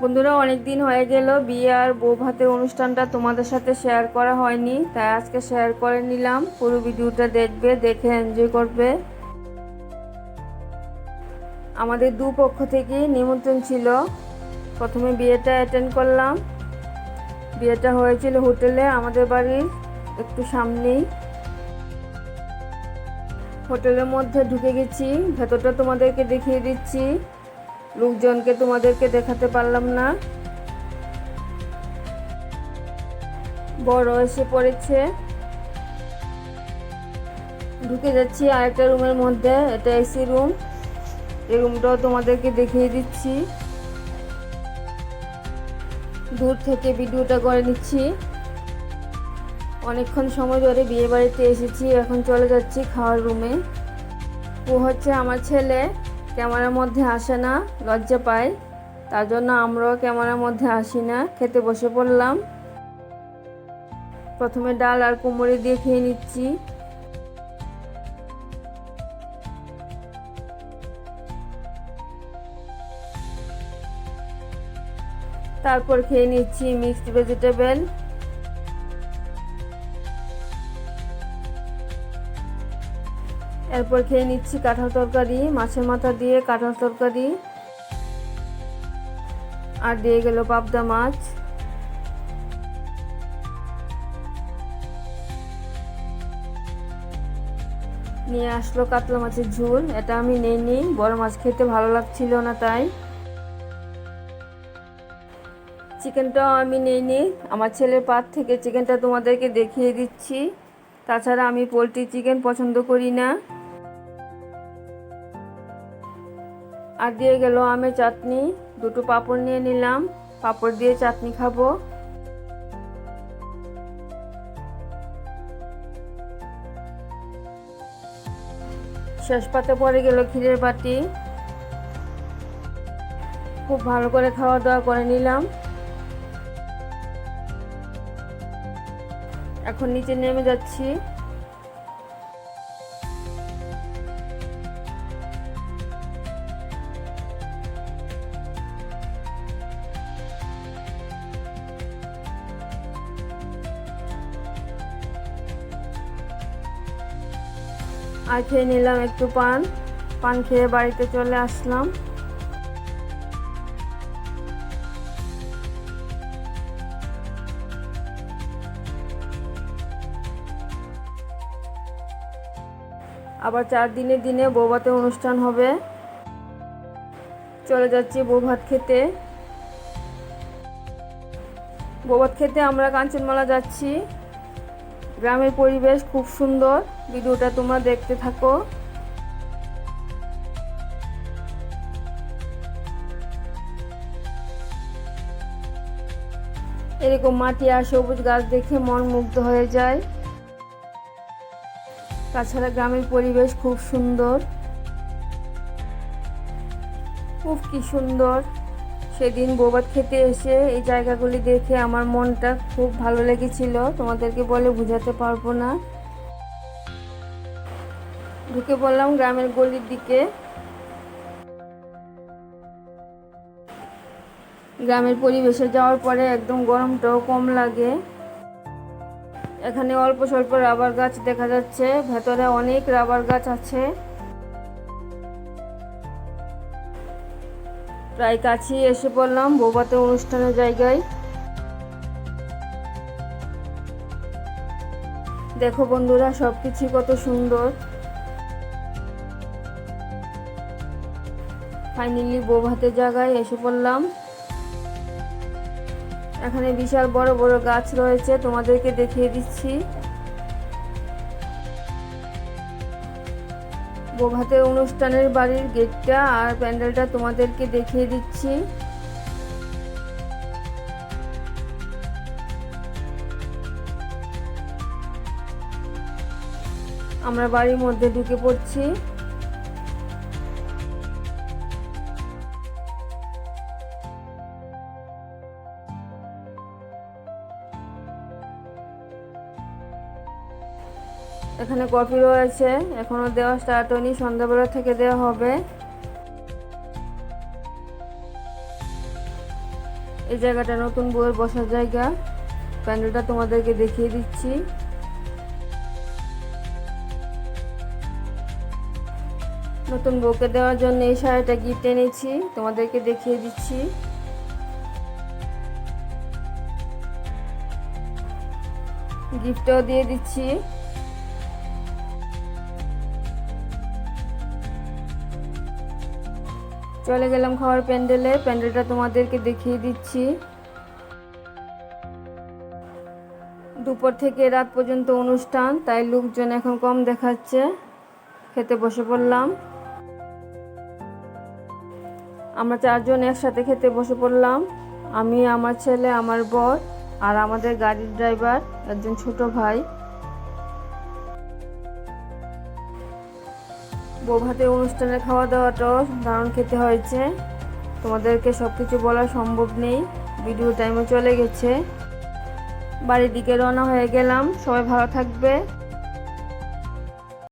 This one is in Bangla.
বন্ধুরা অনেক দিন হয়ে গেল। বিয়ে আর বউ ভাতের অনুষ্ঠানটা তোমাদের সাথে শেয়ার করা হয়নি, তাই আজকে শেয়ার করে নিলাম। পুরো ভিডিওটা দেখবে, দেখে এনজয় করবে। আমাদের দু পক্ষ থেকে নিমন্ত্রণ ছিল। প্রথমে বিয়েটা অ্যাটেন্ড করলাম। বিয়েটা হয়েছিল হোটেলে, আমাদের বাড়ির একটু সামনেই। হোটেলের মধ্যে ঢুকে গেছি। ভেতরটা তোমাদেরকে দেখিয়ে দিচ্ছি। লোকজনকে তোমাদেরকে দেখাতে পারলাম না। বড় এসে পড়েছে। ঢুকে যাচ্ছি আরেকটা রুমের মধ্যে, এটা এসি রুম এই রুমটাও তোমাদেরকে দেখিয়ে দিচ্ছি। দূর থেকে ভিডিওটা করে নিচ্ছি। অনেকক্ষণ সময় ধরে বিয়ে বাড়িতে এসেছি, এখন চলে যাচ্ছি খাওয়ার রুমে ও হচ্ছে আমার ছেলে। ক্যামেরার মধ্যে আসে না, লজ্জা পায়। তার জন্য আমরাও ক্যামেরার মধ্যে আসি না, খেতে বসে পড়লাম। প্রথমে ডাল আর কুমড়ি দিয়ে খেয়ে নিচ্ছি। তারপর খেয়ে নিচ্ছি মিক্সড ভেজিটেবল। এরপর খেয়ে নিচ্ছি কাঁঠাল তরকারি, মাছের মাথা দিয়ে কাঁঠাল তরকারি। আর দিয়ে গেল পাবদা মাছ। নিয়ে আসলো কাতলা মাছের ঝোল। এটা আমি নেইনি, বড় মাছ খেতে ভালো লাগছিল না তাই। চিকেনটাও আমি নেইনি। আমার ছেলের পাত থেকে চিকেনটা তোমাদেরকে দেখিয়ে দিচ্ছি। তাছাড়া আমি পোলট্রি চিকেন পছন্দ করি না। আর দিয়ে গেল আমের চাটনি। দুটো পাঁপড় নিয়ে নিলাম। পাঁপড় দিয়ে চাটনি খাব। শেষ পাতে পড়ে গেল ক্ষীরের বাটি। খুব ভালো করে খাওয়া দাওয়া করে নিলাম। এখন নিচে নেমে যাচ্ছি। আর খেয়ে নিলাম একটু পান। পান খেয়ে বাড়িতে চলে আসলাম। আবার চার দিনে দিনে বৌভাতে অনুষ্ঠান হবে। চলে যাচ্ছি বৌভাত খেতে। বৌভাত খেতে আমরা কাঞ্চনমালা যাচ্ছি। গ্রামের পরিবেশ খুব সুন্দর। ভিডিওটা তোমরা দেখতে থাকো। এরকম মাটি আর সবুজ গাছ দেখে মন মুগ্ধ হয়ে যায়। তাছাড়া গ্রামের পরিবেশ খুব সুন্দর। খুব কি সুন্দর। সেদিন বোবাত খেতে এসে এই জায়গাগুলি দেখে আমার মনটা খুব ভালো লেগেছিল। তোমাদেরকে বলে বোঝাতে পারব না। ঢুকে পড়লাম গ্রামের গলির দিকে। গ্রামের পরিবেশে যাওয়ার পরে একদম গরমটাও কম লাগে। এখানে অল্প স্বল্প রাবার গাছ দেখা যাচ্ছে, ভেতরে অনেক রাবার গাছ আছে। প্রায় কাছেই এসে পড়লাম বৌবাতে অনুষ্ঠানের জায়গায়। দেখো বন্ধুরা সব কিছুই কত সুন্দর। ফাইনালি বৌভাতের জায়গায় এসে পড়লাম। এখানে বিশাল বড় বড় গাছ রয়েছে, তোমাদেরকে দেখিয়ে দিচ্ছি। বৌভাতের অনুষ্ঠানের বাড়ির গেটটা আর প্যান্ডেলটা তোমাদেরকে দেখিয়ে দিচ্ছি। আমরা বাড়ির মধ্যে ঢুকে পড়ছি। এখানে কফি রয়েছে, এখনও দেওয়া স্টার্ট হয়নি, সন্ধ্যাবেলা থেকে দেওয়া হবে। এই জায়গাটা নতুন বউয়ের বসার জায়গা। প্যান্ডেলটা তোমাদেরকে দেখিয়ে দিচ্ছি। নতুন বউকে দেওয়ার জন্য এই শাড়িটা গিফট এনেছি, তোমাদেরকে দেখিয়ে দিচ্ছি। গিফটও দিয়ে দিচ্ছি। চলে গেলাম খাওয়ার প্যান্ডেলে। প্যান্ডেলটা তোমাদেরকে দেখিয়ে দিচ্ছি। দুপুর থেকে রাত পর্যন্ত অনুষ্ঠান, তাই লোকজন এখন কম দেখাচ্ছে। খেতে বসে পড়লাম। আমরা চারজন একসাথে খেতে বসে পড়লাম। আমি, আমার ছেলে, আমার বর আর আমাদের গাড়ির ড্রাইভার, একজন ছোট ভাই। বৌভাতে অনুষ্ঠানে খাওয়া দাওয়াটাও দারুণ খেতে হয়েছে। তোমাদেরকে সব কিছু বলা সম্ভব নেই। ভিডিও টাইমও চলে গেছে। বাড়ির দিকে রওনা হয়ে গেলাম। সবাই ভালো থাকবে।